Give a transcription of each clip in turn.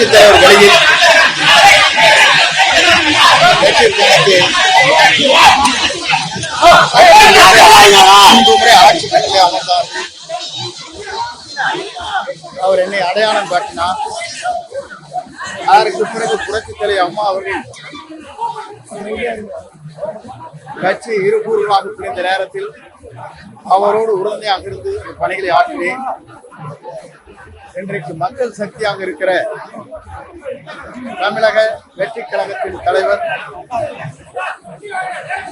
புரட்சி தலைவர் வழியில் வெற்றி ஆட்சி கட்டிலே அமர்ந்தார்கள் அவர் என்னை அடையாளம் காட்டினார். அதற்கு பிறகு புரட்சி தலைவர் அம்மா அவர்கள்? கட்சி இருபூர்வமாக பிரிந்த நேரத்தில் அவரோடு உறுதுணையாக இருந்து பணிகளை ஆற்றினேன். இன்றைக்கு மக்கள் சக்தியாக இருக்கிற தமிழக வெற்றி கழகத்தின் தலைவர்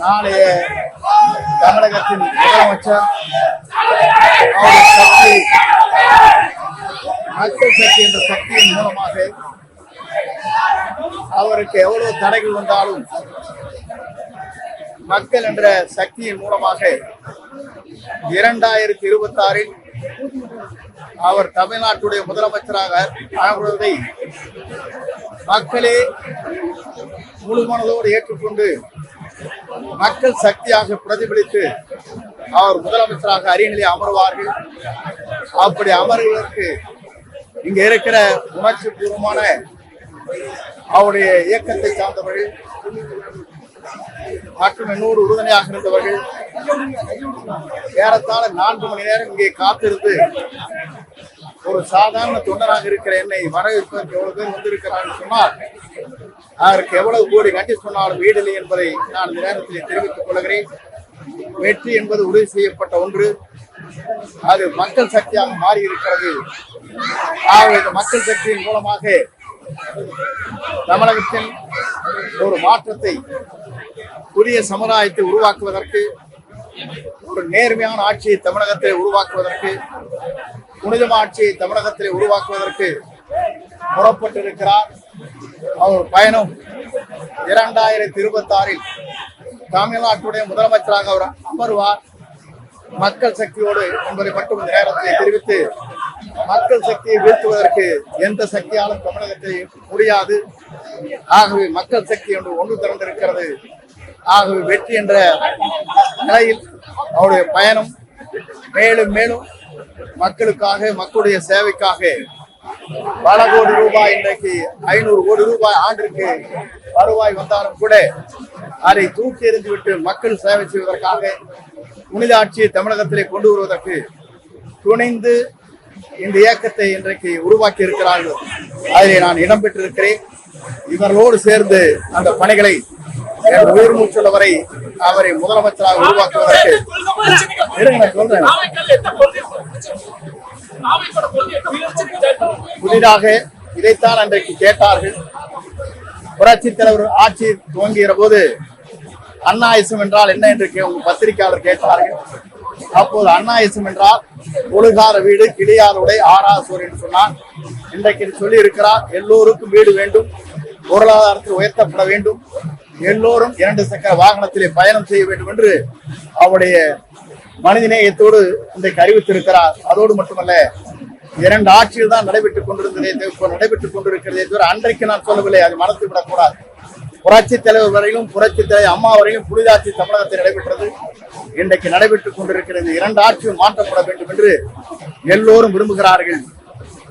நாளைய தமிழகத்தின் முதலமைச்சர் அவருடைய சக்தி மக்கள் சக்தி என்ற சக்தியின் மூலமாக அவருக்கு எவ்வளவு தடைகள் வந்தாலும் மக்கள் என்ற சக்தியின் மூலமாக இரண்டாயிரத்தி இருபத்தி ஆறில் அவர் தமிழ்நாட்டுடைய முதலமைச்சராக ஆகுவதை மக்களே முழுமனதோடு ஏற்றுக்கொண்டு மக்கள் சக்தியாக பிரதிபலித்து அவர் முதலமைச்சராக அரியணையிலே அமர்வார்கள். அப்படி அமர்வதற்கு இங்க இருக்கிற உணர்ச்சி பூர்வமான அவருடைய இயக்கத்தை சார்ந்தவர்கள் மற்றும் என்னோடு உறுதுணையாக இருந்தவர்கள் ஏறத்தாழ நான்கு மணி நேரம் இங்கே காத்திருந்து ஒரு சாதாரண தொண்டராக இருக்கிற என்னை வரவேற்பதற்கு எவ்வளவு பேர் வந்திருக்கிறார்கள் சொன்னால் அதற்கு எவ்வளவு கோடி நன்றி சொன்னாலும் வீடில்லை என்பதை நான் இந்த நேரத்தில் தெரிவித்துக் கொள்கிறேன். வெற்றி என்பது உறுதி செய்யப்பட்ட ஒன்று. அது மக்கள் சக்தியாக மாறி இருக்கிறது ஆகவே இந்த மக்கள் சக்தியின் மூலமாக தமிழகத்தில் ஒரு மாற்றத்தை புதிய சமுதாயத்தை உருவாக்குவதற்கு ஒரு நேர்மையான ஆட்சியை தமிழகத்தை உருவாக்குவதற்கு புனிதமான ஆட்சியை தமிழகத்தில் உருவாக்குவதற்கு புறப்பட்டிருக்கிறார். அவர் பயணம் இரண்டாயிரத்தி இருபத்தி ஆறில் தமிழ்நாட்டுடைய முதலமைச்சராக அவர் அமர்வார். மக்கள் சக்தியோடு என்பதை மட்டும் இந்த நேரத்தில் தெரிவித்து மக்கள் சக்தியை வீழ்த்துவதற்கு எந்த சக்தியாலும் தமிழகத்தை முடியாது. ஆகவே மக்கள் சக்தி என்று ஒன்று திறந்திருக்கிறது ஆகவே வெற்றி என்ற நிலையில் அவருடைய பயணம் மேலும் மேலும் மக்களுக்காக மக்களுடைய சேவைக்காக பல கோடி ரூபாய் இன்றைக்கு ஐநூறு கோடி ரூபாய் ஆண்டிற்கு வருவாய் வந்தாலும் கூட அதை தூக்கி எறிந்துவிட்டு மக்கள் சேவை செய்வதற்காக புனித ஆட்சியை தமிழகத்திலே கொண்டு வருவதற்கு துணிந்து இந்த இயக்கத்தை இன்றைக்கு உருவாக்கி இருக்கிறார்கள் அதில் நான் இடம்பெற்றிருக்கிறேன் இவர்களோடு சேர்ந்து அந்த பணிகளை உயிர் மூச்சுள்ள வரை அவரை முதலமைச்சராக உருவாக்குவதற்கு. புதிதாக இதைத்தான் அன்றைக்கு கேட்டார்கள். புரட்சி தலைவர் ஆட்சி துவங்குகிற போது அண்ணாயிசம் என்றால் என்ன என்று உங்க பத்திரிகையாளர் கேட்டார்கள். அப்போது அண்ணாயிசம் என்றால் ஒழுகார வீடு கிளியாருடைய ஆராசூர் என்று சொன்னார் இன்றைக்கு சொல்லி இருக்கிறார் எல்லோருக்கும் வீடு வேண்டும் பொருளாதாரத்தில் உயர்த்தப்பட வேண்டும். எல்லோரும் இரண்டு சக்கர வாகனத்திலே பயணம் செய்ய வேண்டும் என்று அவருடைய மனிதநேயத்தோடு இன்றைக்கு அறிவித்திருக்கிறார். அதோடு மட்டுமல்ல இரண்டு ஆட்சியில் தான் நடைபெற்றுக் கொண்டிருந்ததே நடைபெற்றுக் கொண்டிருக்கிறதே தவிர அன்றைக்கு நான் சொல்லவில்லை அது மனத்து விடக்கூடாது புரட்சி தலைவர் வரையிலும் புரட்சி தலைவர் அம்மா வரையிலும் புனிதாட்சி தமிழகத்தில் நடைபெற்றது. இன்றைக்கு நடைபெற்றுக் கொண்டிருக்கிறது இரண்டு ஆட்சியும் மாற்றப்பட வேண்டும் என்று எல்லோரும் விரும்புகிறார்கள்.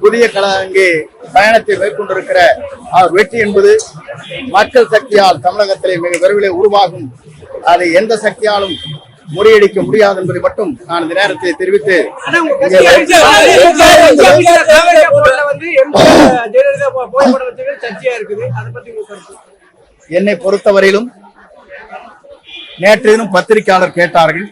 புதிய கல அங்கே பயணத்தை மேற்கொண்டிருக்கிற வெற்றி என்பது மக்கள் சக்தியால் தமிழகத்திலே மிக விரைவிலே உருவாகும் அதை எந்த சக்தியாலும் முறியடிக்க முடியாது என்பதை மட்டும் நான் இந்த நேரத்தில் தெரிவித்து என்னை பொறுத்தவரையிலும் நேற்று தினம் பத்திரிகையாளர் கேட்டார்கள்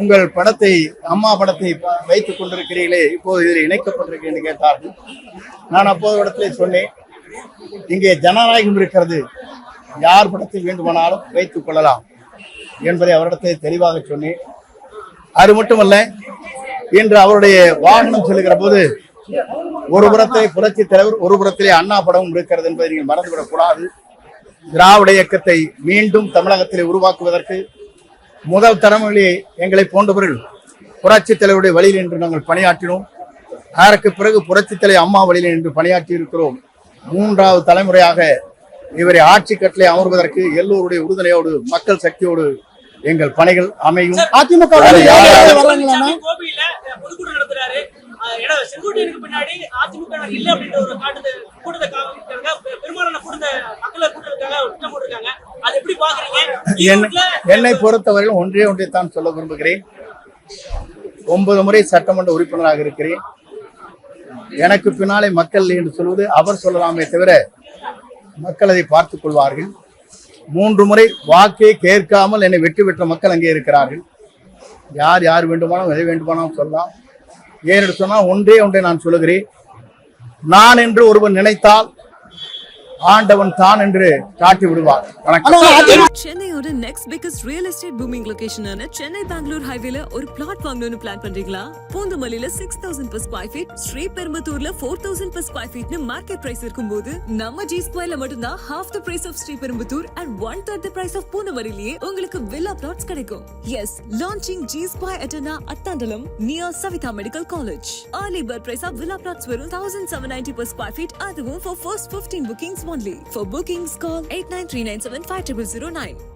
உங்கள் படத்தை அம்மா படத்தை வைத்துக் கொண்டிருக்கிறீர்களே இப்போது இதில் இணைக்கப்பட்டிருக்கு என்று கேட்டார்கள் நான் அப்போது இடத்திலே சொன்னேன் இங்கே ஜனநாயகம் இருக்கிறது யார் படத்தை வேண்டுமானாலும் வைத்துக் கொள்ளலாம் என்பதை அவரிடத்தை தெளிவாக சொன்னேன். அது மட்டுமல்ல இன்று அவருடைய வாகனம் செல்கிற போது ஒரு புறத்தை புரட்சி தலைவர் ஒரு புறத்திலே அண்ணா படமும் இருக்கிறது என்பதை நீங்கள் மறந்துவிடக் கூடாது. திராவிட இயக்கத்தை மீண்டும் தமிழகத்திலே உருவாக்குவதற்கு முதல் தலைமுறையிலே எங்களை போன்றவர்கள் புரட்சி தலைவருடைய வழியில் என்று நாங்கள் பணியாற்றினோம். அதற்கு பிறகு புரட்சி தலைவர் அம்மா வழியில் என்று பணியாற்றி இருக்கிறோம் மூன்றாவது தலைமுறையாக இவரை ஆட்சி கட்டளை அமர்வதற்கு எல்லோருடைய உறுதுணையோடு மக்கள் சக்தியோடு எங்கள் பணிகள் அமையும். அதிமுக என்னை என்னை பொறுத்தவரையில் ஒன்றே ஒன்றைத்தான் சொல்ல விரும்புகிறேன். ஒன்பது முறை சட்டமன்ற உறுப்பினராக இருக்கிறேன். எனக்கு பின்னாலே மக்கள் என்று சொல்வது அவர் சொல்லலாமே தவிர மக்கள் அதை பார்த்துக் கொள்வார்கள். மூன்று முறை வாக்கே கேட்காமல் என்னை வெற்றி பெற்ற மக்கள் அங்கே இருக்கிறார்கள். யார் யார் வேண்டுமானாலும் எதை வேண்டுமானாலும் சொல்லலாம். ஏனென்று சொன்னால் ஒன்றே ஒன்றை நான் சொல்லுகிறேன். நான் என்று ஒருவன் நினைத்தால் ஆண்டவன் தான் என்று காட்டி விடுவார். வணக்கம். சென்னையோட next biggest real estate booming லொகேஷனான Chennai Bangalore ஹைவேல ஒரு பிளாட் வாங்கணும்னு பிளான் பண்றீங்களா? பூந்தமல்லியில six thousand per square feet Sri பெரும்பத்தூர்ல four thousand per square ஃபீட்னு மார்க்கெட் பிரைஸ் இருக்கும்போது நம்ம ஜி ஸ்கொயர்ல மட்டும்தான் half the price of Sri Perumbudur and one third the price of பூந்தமல்லிலேயே உங்களுக்கு வில்லா பிளாட்ஸ் கிடைக்கும். S launching G square அட்டனா Athanthalam near Saveetha medical college early bird price of villa plots வெறும் thousand seven ninety per square feet அதுவும் for first 15 bookings only. For bookings, call 8939750009.